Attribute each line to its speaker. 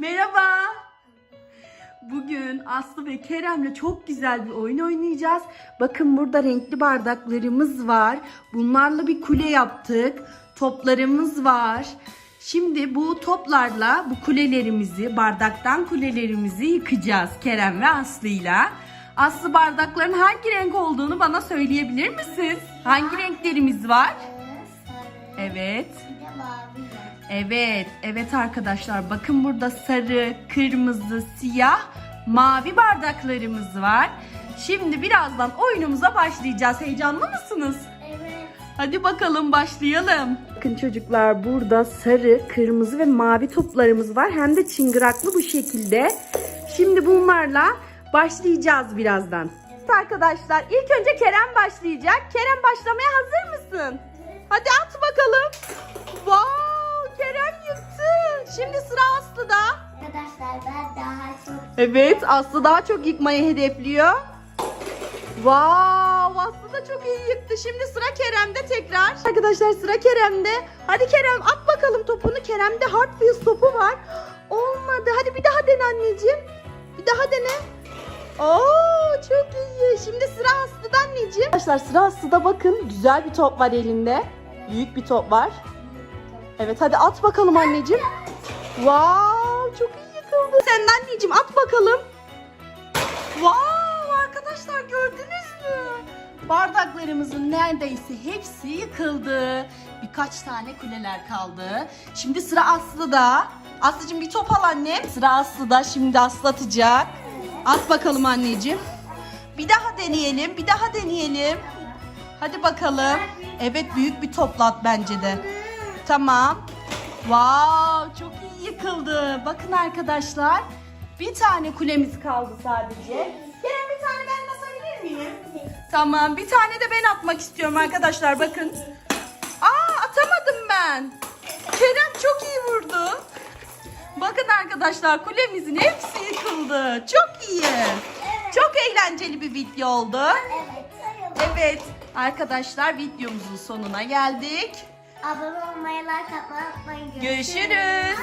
Speaker 1: Merhaba. Bugün Aslı ve Kerem'le çok güzel bir oyun oynayacağız. Bakın burada renkli bardaklarımız var. Bunlarla bir kule yaptık. Toplarımız var. Şimdi bu toplarla bu kulelerimizi, bardaktan kulelerimizi yıkacağız Kerem ve Aslı'yla. Aslı bardakların hangi renk olduğunu bana söyleyebilir misin? Hangi renklerimiz var? Evet.
Speaker 2: Bir de mavi var.
Speaker 1: Evet, evet arkadaşlar bakın burada sarı, kırmızı, siyah, mavi bardaklarımız var. Şimdi birazdan oyunumuza başlayacağız. Heyecanlı mısınız?
Speaker 2: Evet.
Speaker 1: Hadi bakalım başlayalım. Bakın çocuklar burada sarı, kırmızı ve mavi toplarımız var. Hem de çıngıraklı bu şekilde. Şimdi bunlarla başlayacağız birazdan. Evet Arkadaşlar ilk önce Kerem başlayacak. Kerem başlamaya hazır mısın? Hadi at bakalım. Wow Kerem yıktı. Şimdi sıra Aslı'da.
Speaker 2: Arkadaşlar ben daha çok
Speaker 1: Evet Aslı daha çok yıkmayı hedefliyor. Wow Aslı da çok iyi yıktı. Şimdi sıra Kerem'de tekrar. Arkadaşlar sıra Kerem'de. Hadi Kerem at bakalım topunu. Kerem'de Hot Wheels topu var. Olmadı. Hadi bir daha dene anneciğim. Bir daha dene. Oo çok iyi. Şimdi sıra Aslı'da anneciğim. Arkadaşlar sıra Aslı'da bakın. Güzel bir top var elinde. Büyük bir top var. Evet hadi at bakalım anneciğim. Wow çok iyi yıkıldı. Sen anneciğim at bakalım. Wow arkadaşlar gördünüz mü? Bardaklarımızın neredeyse hepsi yıkıldı. Birkaç tane kuleler kaldı. Şimdi sıra Aslı'da. Aslı'cığım bir top al annem. Sıra Aslı'da. Şimdi Aslı atacak. At bakalım anneciğim. Bir daha deneyelim. Bir daha deneyelim. Hadi bakalım. Evet büyük bir toplat bence de. Tamam. Wow çok iyi yıkıldı. Bakın arkadaşlar. Bir tane kulemiz kaldı sadece. Kerem bir tane ben atabilir miyim? Tamam bir tane de ben atmak istiyorum arkadaşlar bakın. Aa atamadım ben. Kerem çok iyi vurdu. Bakın arkadaşlar kulemizin hepsi yıkıldı. Çok iyi. Çok eğlenceli bir video oldu.
Speaker 2: evet.
Speaker 1: Evet arkadaşlar videomuzun sonuna geldik.
Speaker 2: Abone olmayı, like atmayı unutmayın.
Speaker 1: Görüşürüz.